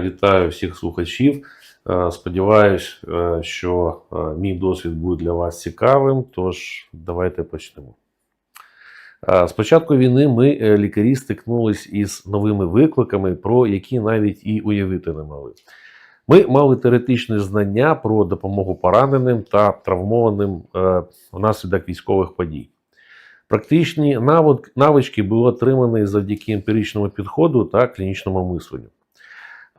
Вітаю всіх слухачів. Е, Сподіваюсь, е, що е, мій досвід буде для вас цікавим. Тож, давайте почнемо. З початку війни ми, лікарі, стикнулись із новими викликами, про які навіть і уявити не могли. Ми мали теоретичні знання про допомогу пораненим та травмованим внаслідок військових подій. Практичні навички були отримані завдяки емпіричному підходу та клінічному мисленню.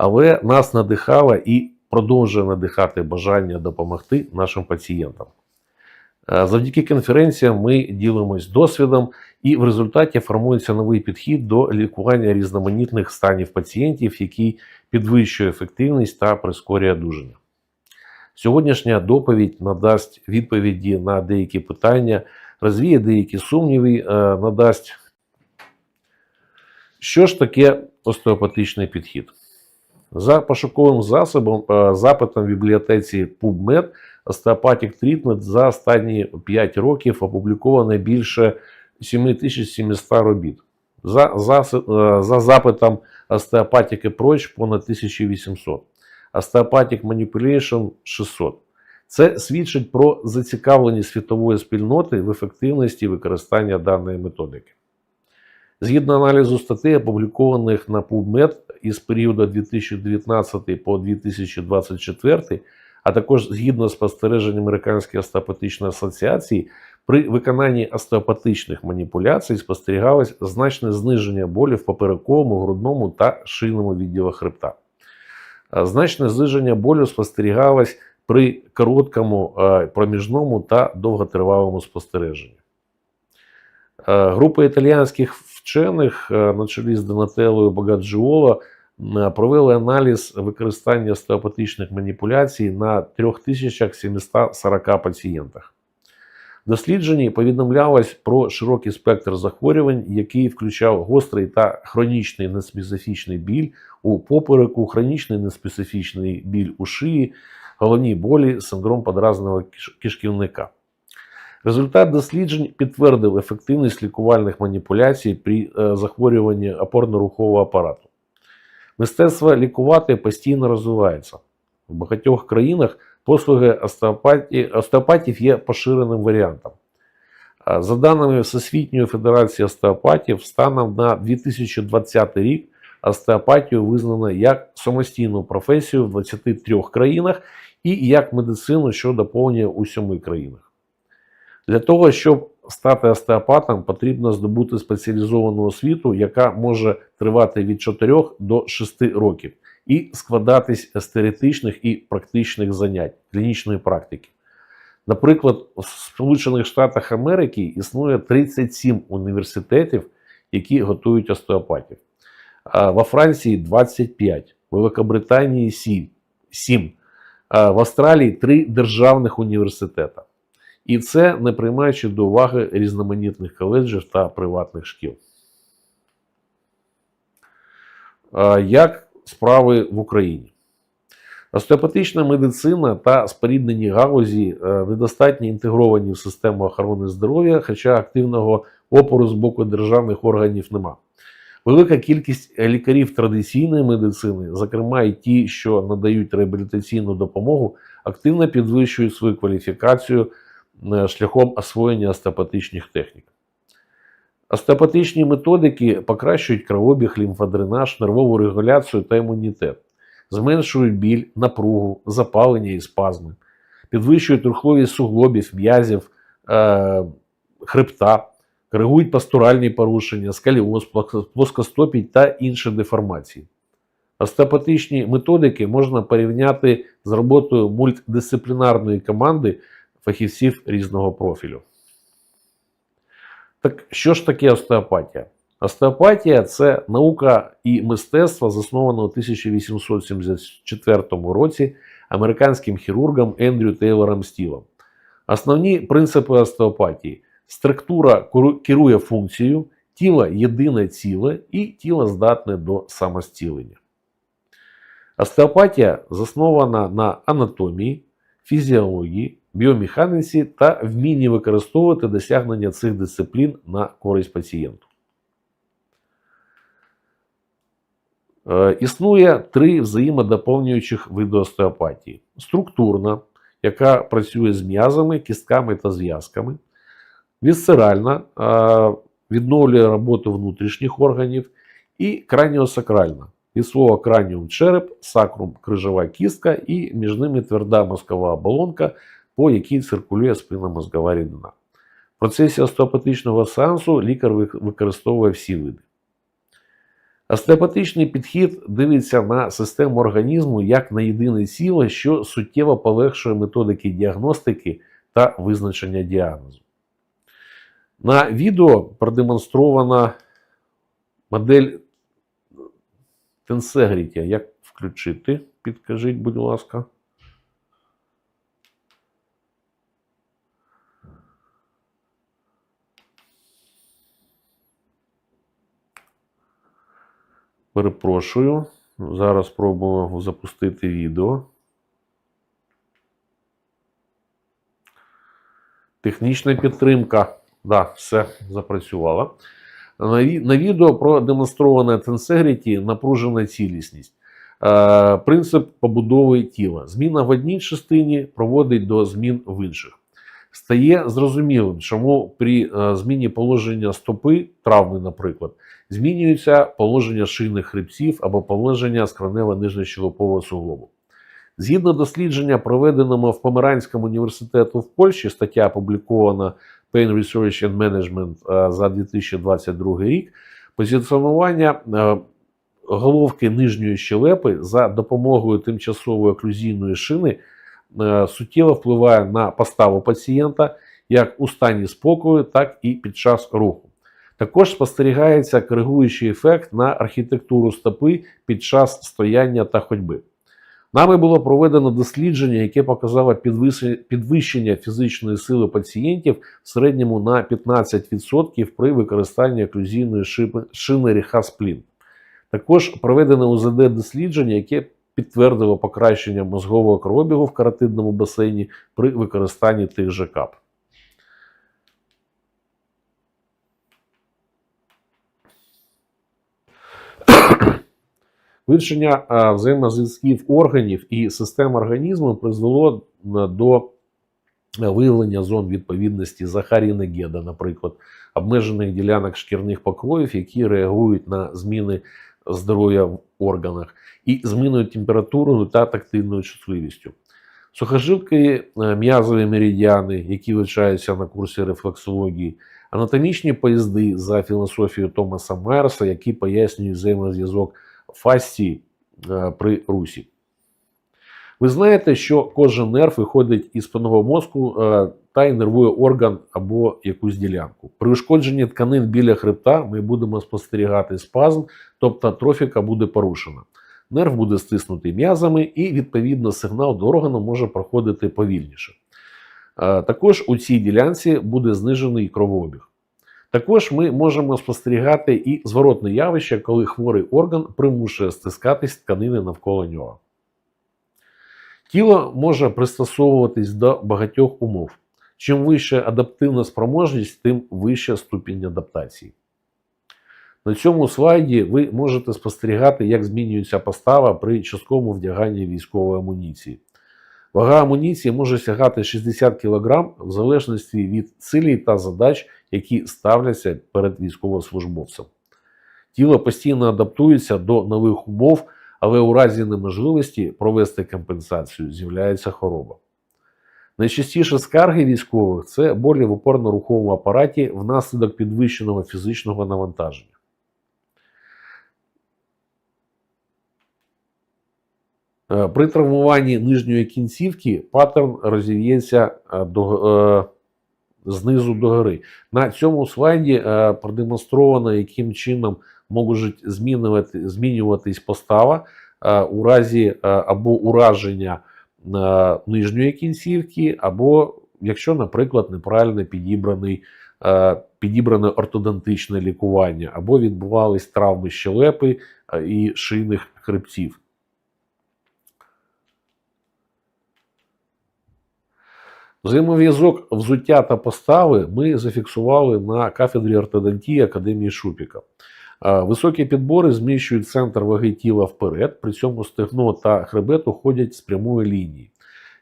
Але нас надихало і продовжує надихати бажання допомогти нашим пацієнтам. Е, Завдяки конференціям ми ділимось досвідом, і в результаті формується новий підхід до лікування різноманітних станів пацієнтів, який підвищує ефективність та прискорює одужання. Сьогоднішня доповідь надасть відповіді на деякі питання, розвіє деякі сумніви, е, надасть. Що ж таке остеопатичний підхід? За пошуковим засобом, е, запитом в бібліотеці PubMed Osteopathic Treatment за останні 5 років опубліковано більше 7700 робіт. За, зас- е, за запитом Osteopathic Approach понад 1800. Osteopathic Manipulation 600. Це свідчить про зацікавленість світової спільноти в ефективності використання даної методики. Згідно аналізу статей, опублікованих на PubMed із періоду 2019 по 2024, а також згідно спостережень Американської остеопатичної асоціації, при виконанні остеопатичних маніпуляцій спостерігалось значне зниження болю в поперековому, грудному та шийному відділах хребта. Е, Значне зниження болю спостерігалось при короткому, е, проміжному та довготривалому спостереженні. Е, Група італіянських вчених е, на чолі з Донателлою Багаджіоло е, провели аналіз використання остеопатичних маніпуляцій на 3740 пацієнтах. В дослідженні повідомлялось про широкий спектр захворювань, який включав гострий та хронічний неспецифічний біль у попереку, хронічний неспецифічний біль у шиї, головні болі, синдром подразного киш- кишківника. Результат досліджень підтвердив ефективність лікувальних маніпуляцій при е, захворюванні опорно-рухового апарату. Мистецтво лікувати постійно розвивається. В багатьох країнах послуги остеопатів є поширеним варіантом. За даними Всесвітньої Федерації остеопатів, станом на 2020 рік остеопатію визнано як самостійну професію в 23 країнах і як медицину, що доповнює у 7 країнах. Для того, щоб стати остеопатом, потрібно здобути спеціалізовану освіту, яка може тривати від 4 до 6 років, і складатись з теоретичних і практичних занять, клінічної практики. Наприклад, в Сполучених Штатах Америки існує 37 університетів, які готують остеопатів. Во Франції 25, в Великобританії 7, 7 а в Австралії 3 державних університети. І це не приймаючи до уваги різноманітних коледжів та приватних шкіл. Як справи в Україні? Остеопатична медицина та споріднені галузі е, недостатньо інтегровані в систему охорони здоров'я, хоча активного опору з боку державних органів нема. Велика кількість лікарів традиційної медицини, зокрема і ті, що надають реабілітаційну допомогу, активно підвищують свою кваліфікацію шляхом освоєння остеопатичних технік. Остеопатичні методики покращують кровообіг, лімфодренаж, нервову регуляцію та імунітет, зменшують біль, напругу, запалення і спазми, підвищують рухливість суглобів, м'язів, е, хребта, коригують пастуральні порушення, скаліоз, плоско- плоскостопій та інші деформації. Остеопатичні методики можна порівняти з роботою мультидисциплінарної команди фахівців різного профілю. Так що ж таке остеопатія? Остеопатія це наука і мистецтво, засноване у 1874 році американським хірургом Ендрю Тейлором Стілом. Основні принципи остеопатії: структура керує функцією, тіло єдине ціле і тіло здатне до самостілення. Остеопатія заснована на анатомії, фізіології, біомеханіці та вмінні використовувати досягнення цих дисциплін на користь пацієнту. Е, Існує три взаємодоповнюючих види остеопатії: структурна, яка працює з м'язами, кістками та зв'язками, вісцеральна, е, відновлює роботу внутрішніх органів, і краніосакральна. Від слова краніум череп, сакрум крижова кістка і між ними тверда мозкова оболонка, по якій циркулює спинна мозгова рідина. В процесі остеопатичного сеансу лікар використовує всі види. Остеопатичний підхід дивиться на систему організму як на єдине ціле, що суттєво полегшує методики діагностики та визначення діагнозу. На відео продемонстрована модель Tensegrity. Як включити? Підкажіть, будь ласка. Перепрошую. Зараз спробуємо запустити відео. Технічна підтримка. Да, все запрацювало. На, ві- на відео продемонстрована тенсегріті напружена цілісність. Е, принцип побудови тіла. Зміна в одній частині проводить до змін в інших. Стає зрозумілим, чому при е, зміні положення стопи, травми, наприклад, змінюється положення шийних хребців або положення скронево нижньощелопового суглобу. Згідно дослідження, проведеного в Померанському університету в Польщі, стаття опублікована Pain Research and Management е, за 2022 рік, позиціонування е, головки нижньої щелепи за допомогою тимчасової оклюзійної шини е, суттєво впливає на поставу пацієнта як у стані спокою, так і під час руху. Також спостерігається коригуючий ефект на архітектуру стопи під час стояння та ходьби. Нами було проведено дослідження, яке показало підвищення фізичної сили пацієнтів в середньому на 15% при використанні оклюзійної шини ріха сплін. Також проведено УЗД дослідження, яке підтвердило покращення мозгового кровообігу в каротидному басейні при використанні тих же кап. Вивчення взаємозв'язків органів і систем організму призвело до виявлення зон відповідності Захаріна Геда, наприклад, обмежених ділянок шкірних покровів, які реагують на зміни здоров'я в органах, і зміною температурою та тактильною чутливістю. Сухожилки е, м'язові меридіани, які вивчаються на курсі рефлексології, анатомічні поїзди за філософією Томаса Майерса, які пояснюють взаємозв'язок фасції е, при русі. Ви знаєте, що кожен нерв виходить із спинного мозку е, та й нервує орган або якусь ділянку. При ушкодженні тканин біля хребта ми будемо спостерігати спазм, тобто трофіка буде порушена. Нерв буде стиснутий м'язами, і відповідно сигнал до органу може проходити повільніше. Е, Також у цій ділянці буде знижений кровообіг. Також ми можемо спостерігати і зворотне явище, коли хворий орган примушує стискатись тканини навколо нього. Тіло може пристосовуватись до багатьох умов. Чим вища адаптивна спроможність, тим вища ступінь адаптації. На цьому слайді ви можете спостерігати, як змінюється постава при частковому вдяганні військової амуніції. Вага амуніції може сягати 60 кг в залежності від цілей та задач, які ставляться перед військовослужбовцем. Тіло постійно адаптується до нових умов, але у разі неможливості провести компенсацію з'являється хвороба. Найчастіше скарги військових це болі в опорно-руховому апараті внаслідок підвищеного фізичного навантаження. Е, При травмуванні нижньої кінцівки паттерн розів'ється е, до, е, знизу до гори. На цьому слайді е, продемонстровано, яким чином можуть змінювати, змінюватись постава е, у разі е, або ураження нижньої кінцівки, або якщо, наприклад, неправильно підібраний, підібране ортодонтичне лікування, або відбувались травми щелепи і шийних хребців. Взаємов'язок взуття та постави ми зафіксували на кафедрі ортодонтії Академії Шупіка. Високі підбори зміщують центр ваги тіла вперед, при цьому стегно та хребет уходять з прямої лінії.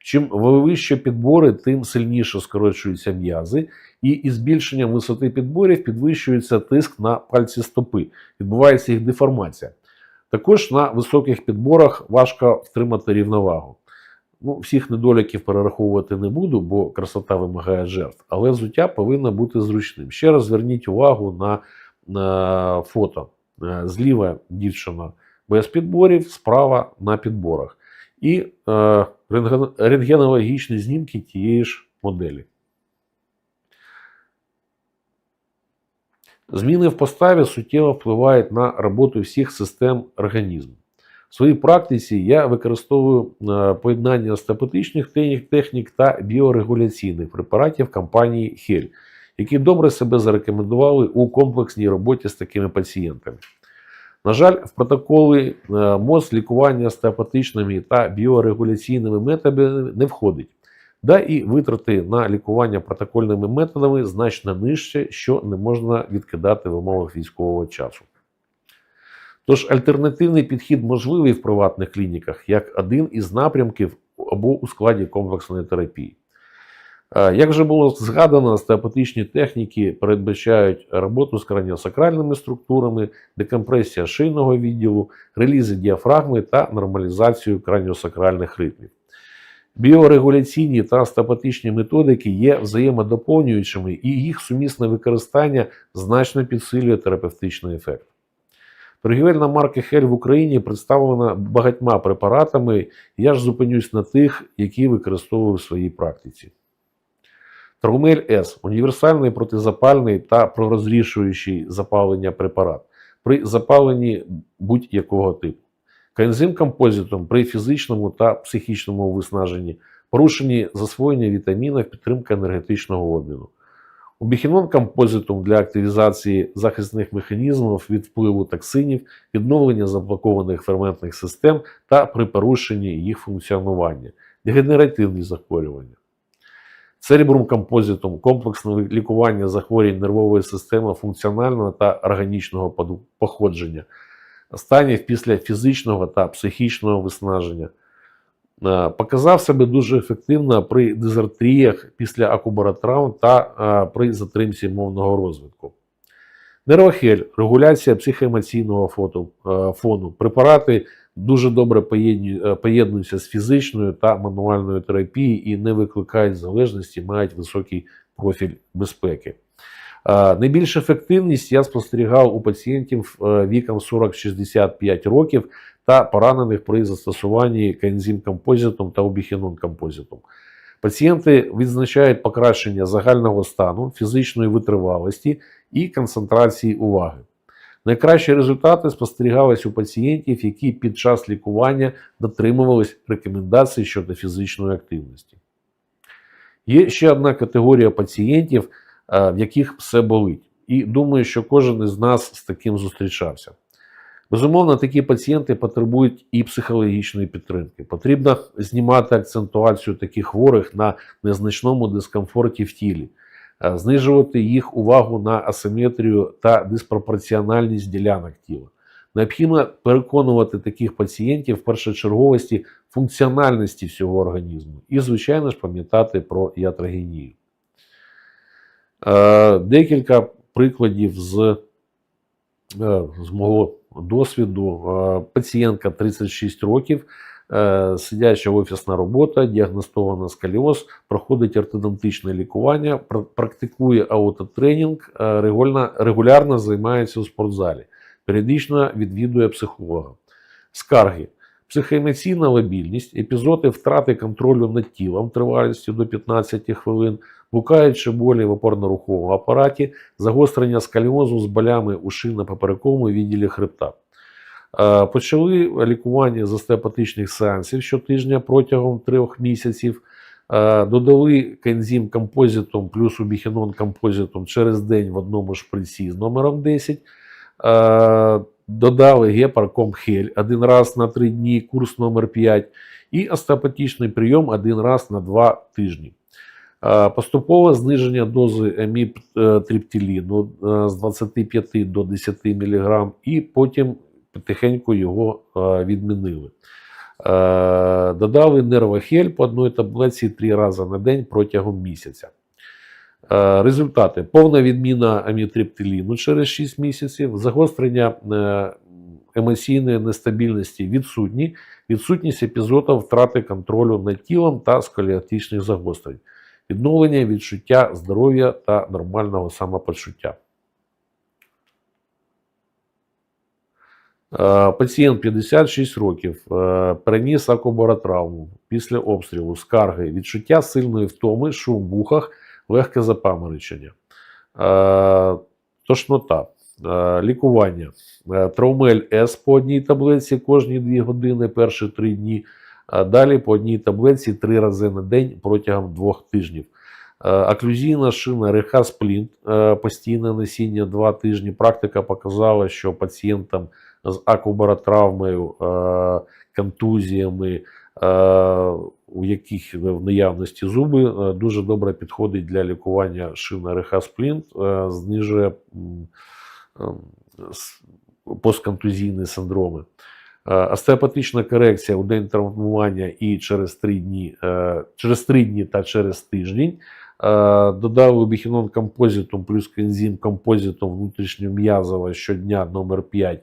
Чим вище підбори, тим сильніше скорочуються м'язи, і із збільшенням висоти підборів підвищується тиск на пальці стопи, відбувається їх деформація. Також на високих підборах важко втримати рівновагу. Ну, всіх недоліків перераховувати не буду, бо красота вимагає жертв, але взуття повинно бути зручним. Ще раз зверніть увагу на, на фото. Е, Зліва дівчина без підборів, справа на підборах. І е, рентген- рентгенологічні знімки тієї ж моделі. Зміни в поставі суттєво впливають на роботу всіх систем організму. В своїй практиці я використовую е, поєднання остеопатичних технік, та біорегуляційних препаратів компанії Хель, які добре себе зарекомендували у комплексній роботі з такими пацієнтами. На жаль, в протоколи е, МОЗ лікування остеопатичними та біорегуляційними методами не входить. Да і витрати на лікування протокольними методами значно нижче, що не можна відкидати в умовах військового часу. Тож альтернативний підхід можливий в приватних клініках як один із напрямків або у складі комплексної терапії. Як вже було згадано, остеопатичні техніки передбачають роботу з краніосакральними структурами, декомпресія шийного відділу, релізи діафрагми та нормалізацію краніосакральних ритмів. Біорегуляційні та остеопатичні методики є взаємодоповнюючими, і їх сумісне використання значно підсилює терапевтичний ефект. Торгівельна марка Хель в Україні представлена багатьма препаратами, я ж зупинюсь на тих, які використовую в своїй практиці. Торгумель С універсальний протизапальний та пророзрішуючий запалення препарат при запаленні будь-якого типу. Коензим композитом при фізичному та психічному виснаженні, порушенні засвоєння вітамінів, підтримка енергетичного обміну. Убіхінон композитум для активізації захисних механізмів від впливу токсинів, відновлення заблокованих ферментних систем та при порушенні їх функціонування, дегенеративні захворювання. Церебрум композитум комплексне лікування захворювань нервової системи функціонального та органічного походження, станів після фізичного та психічного виснаження. Е, Показав себе дуже ефективно при дизартріях після акубаротравм та е, при затримці мовного розвитку. Нейрохель, регуляція психоемоційного е, фону. Препарати дуже добре поєднуються з фізичною та мануальною терапією і не викликають залежності, мають високий профіль безпеки. Е, Найбільш ефективність я спостерігав у пацієнтів віком 40-65 років та поранених при застосуванні коензим композитом та обіхінон композитом. Пацієнти відзначають покращення загального стану, фізичної витривалості і концентрації уваги. Найкращі результати спостерігались у пацієнтів, які під час лікування дотримувались рекомендацій щодо фізичної активності. Є ще одна категорія пацієнтів, е, в яких все болить. І думаю, що кожен із нас з таким зустрічався. Безумовно, такі пацієнти потребують і психологічної підтримки. Потрібно знімати акцентуацію таких хворих на незначному дискомфорті в тілі, е, знижувати їх увагу на асиметрію та диспропорціональність ділянок тіла. Необхідно переконувати таких пацієнтів в першочерговості функціональності всього організму і, звичайно ж, пам'ятати про ятрогенію. Е, Декілька прикладів з, е, з мого досвіду. Е, Пацієнтка 36 років, е, сидяча офісна робота, діагностована сколіоз, проходить ортодонтичне лікування, практикує аутотренінг, е, регулярно займається у спортзалі, періодично відвідує психолога. Скарги. Психоемоційна лабільність, епізоди втрати контролю над тілом тривалістю до 15 хвилин, блукаючі болі в опорно-руховому апараті, загострення сколіозу з болями у шийно-поперековому відділі хребта. Е, Почали лікування з остеопатичних сеансів щотижня протягом трьох місяців. Е, Додали кензим композитом плюс убіхінон композитом через день в одному шприці з номером 10. Е, Додали гепарком хель один раз на 3 дні, курс номер 5 і остеопатичний прийом один раз на 2 тижні. Е, Поступове зниження дози еміптриптиліну е, з 25 до 10 мг, і потім потихеньку його е, відмінили. Е, Додали нервохель по одній таблетці три рази на день протягом місяця. Е, Результати: повна відміна амітриптиліну через 6 місяців, загострення е, емоційної нестабільності відсутні, відсутність епізодів втрати контролю над тілом та сколіотичних загострень, відновлення відчуття здоров'я та нормального самопочуття. Е, Пацієнт 56 років е, переніс акубаротравму після обстрілу, скарги, відчуття сильної втоми, шум в вухах, легке запаморочення, Е, тошнота, лікування. Траумель С по одній таблетці кожні 2 години, перші 3 дні. Далі по одній таблетці 3 рази на день протягом 2 тижнів. Е, Оклюзійна шина рехасплінт, е, постійне носіння 2 тижні. Практика показала, що пацієнтам з акубаротравмою, е, контузіями, у яких в наявності зуби, дуже добре підходить для лікування шина рехасплінт, е, знижує ем, постконтузійні синдроми. Е, Остеопатична корекція у день травмування і через 3 дні, е, через 3 дні та через тиждень. Е, Додали біхінон композитум плюс коензим композитум внутрішньом'язова щодня номер 5 е,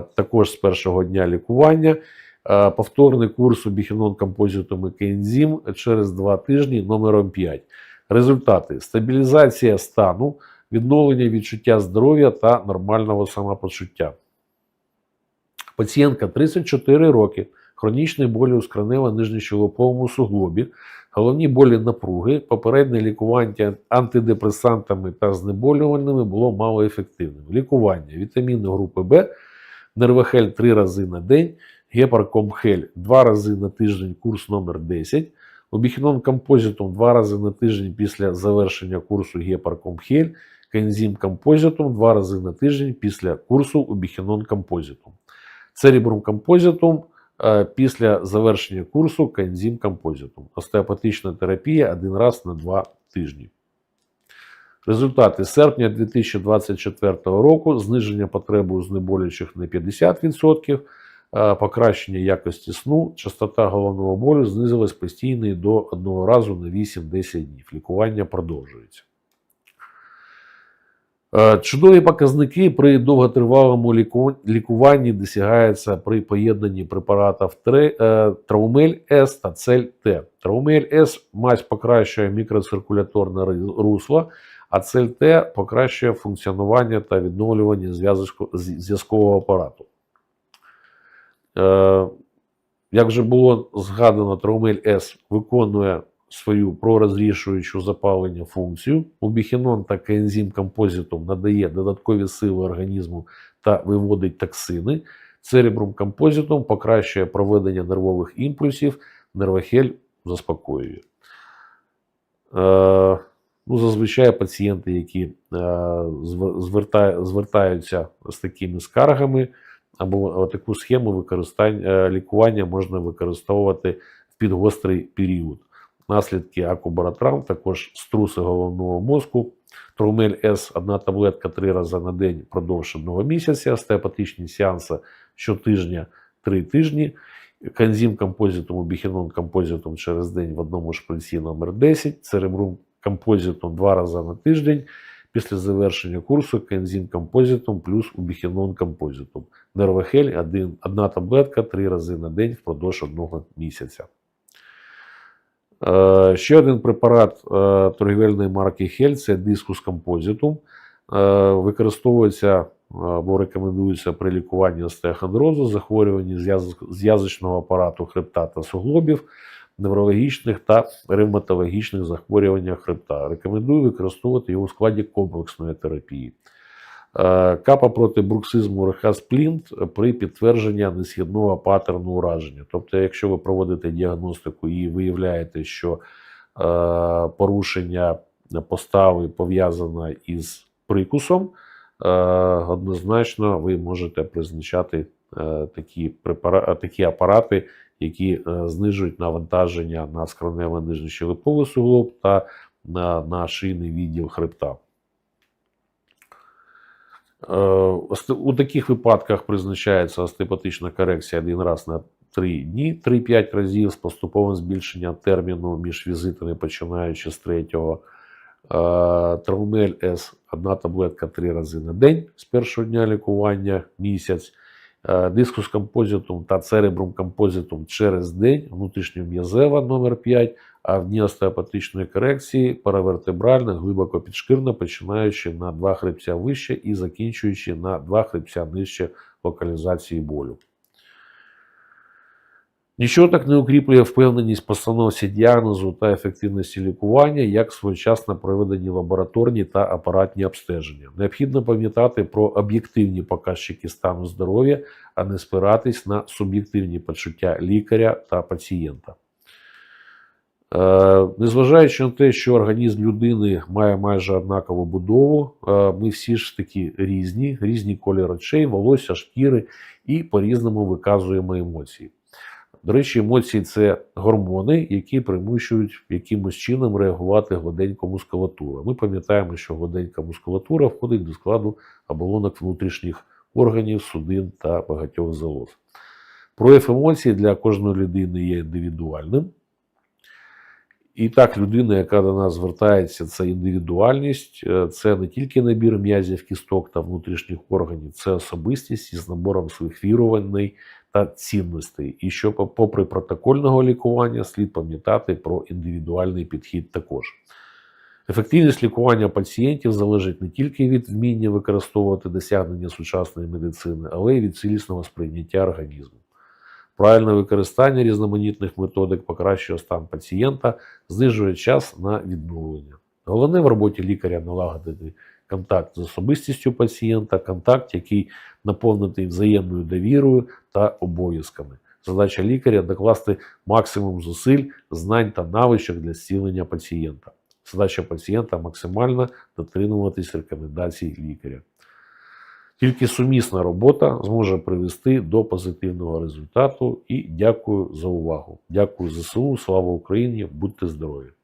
також з першого дня лікування. Повторний курс у біхінон композитум і коензим через 2 тижні номером 5. Результати: стабілізація стану, відновлення відчуття здоров'я та нормального самопочуття. Пацієнтка 34 роки, хронічні болі у скронево-нижньощелоповому суглобі, головні болі напруги, попереднє лікування антидепресантами та знеболювальними було малоефективним. Лікування вітаміни групи Б, нервохель 3 рази на день, гепаркомхель 2 рази на тиждень, курс номер 10, обіхінон композитум 2 рази на тиждень після завершення курсу гепаркомхель, коензим композитум 2 рази на тиждень після курсу обіхінон композитум. Церебрум композитум е, після завершення курсу коензим композитум. Остеопатична терапія один раз на 2 тижні. Результати серпня 2024 року зниження потреби у знеболюючих на 50%, е, покращення якості сну, частота головного болю знизилась постійно до одного разу на 8-10 днів. Лікування продовжується. Е, Чудові показники при довготривалому ліку- лікуванні досягаються при поєднанні препаратів е, Траумель С та Цель Т. Траумель С мазь покращує мікроциркуляторне русло, а Цель Т покращує функціонування та відновлювання зв'язкового апарату. Е, Як вже було згадано, Траумель С виконує свою пророзрішуючу запалення функцію. Убіхінон та коензим композитум надає додаткові сили організму та виводить токсини. Церебрум композитум покращує проведення нервових імпульсів, нервохель заспокоює. Е, ну, зазвичай пацієнти, які е, звер- зверта- звертаються з такими скаргами, або таку схему використання е, лікування можна використовувати в підгострий період. Наслідки акубаротравм, також струси головного мозку. Трумель С одна таблетка три рази на день впродовж одного місяця, остеопатичні сеанси щотижня три тижні. Коензим композитум, біхінон композитум через день в одному шприці номер 10, церебрум композитум два рази на тиждень. Після завершення курсу коензим композитум плюс убіхінон композитум. Нервохель один, одна таблетка три рази на день впродовж одного місяця. Е, Ще один препарат е, торгівельної марки Хель це дискус композитум. Е, Використовується або рекомендується при лікуванні остеохондрозу, захворюванні зв'яз- зв'язочного апарату хребта та суглобів, неврологічних та ревматологічних захворюваннях хребта. Рекомендую використовувати його у складі комплексної терапії. Е, Капа проти бруксизму рехасплінт при підтвердженні несхідного паттерну ураження. Тобто, якщо ви проводите діагностику і виявляєте, що е, порушення постави пов'язане із прикусом, е, однозначно ви можете призначати такі, такі апарати, які знижують навантаження на скроневе нижнє щелепове суглоб та на шийний відділ хребта. Е, У таких випадках призначається остеопатична корекція один раз на 3 дні, 3-5 разів з поступовим збільшенням терміну між візитами, починаючи з третього. Е, Травмель С одна таблетка 3 рази на день з першого дня лікування місяць. Е, Дискус композитум та церебрум композитум через день, внутрішньом'язева номер 5, а в дні остеопатичної корекції паравертебральна, глибоко підшкірна, починаючи на 2 хребця вище і закінчуючи на 2 хребця нижче локалізації болю. Нічого так не укріплює впевненість постановці діагнозу та ефективності лікування, як своєчасно проведені лабораторні та апаратні обстеження. Необхідно пам'ятати про об'єктивні показчики стану здоров'я, а не спиратись на суб'єктивні почуття лікаря та пацієнта. Е, Незважаючи на те, що організм людини має майже однакову будову, е, ми всі ж таки різні, різні кольори очей, волосся, шкіри і по-різному виказуємо емоції. До речі, емоції це гормони, які примушують якимось чином реагувати гладенька мускулатура. Ми пам'ятаємо, що гладенька мускулатура входить до складу оболонок внутрішніх органів, судин та багатьох залоз. Прояв емоцій для кожної людини є індивідуальним. І так, людина, яка до нас звертається, це індивідуальність, е, це не тільки набір м'язів, кісток та внутрішніх органів, це особистість із набором своїх вірувань та цінностей. І що, попри протокольного лікування, слід пам'ятати про індивідуальний підхід також. Ефективність лікування пацієнтів залежить не тільки від вміння використовувати досягнення сучасної медицини, але й від цілісного сприйняття організму. Правильне використання різноманітних методик покращує стан пацієнта, знижує час на відновлення. Головне в роботі лікаря налагодити контакт з особистістю пацієнта, контакт, який наповнений взаємною довірою та обов'язками. Задача лікаря докласти максимум зусиль, знань та навичок для зцілення пацієнта. Задача пацієнта максимально дотримуватись рекомендацій лікаря. Тільки сумісна робота зможе привести до позитивного результату. І дякую за увагу. Дякую ЗСУ, слава Україні, будьте здорові!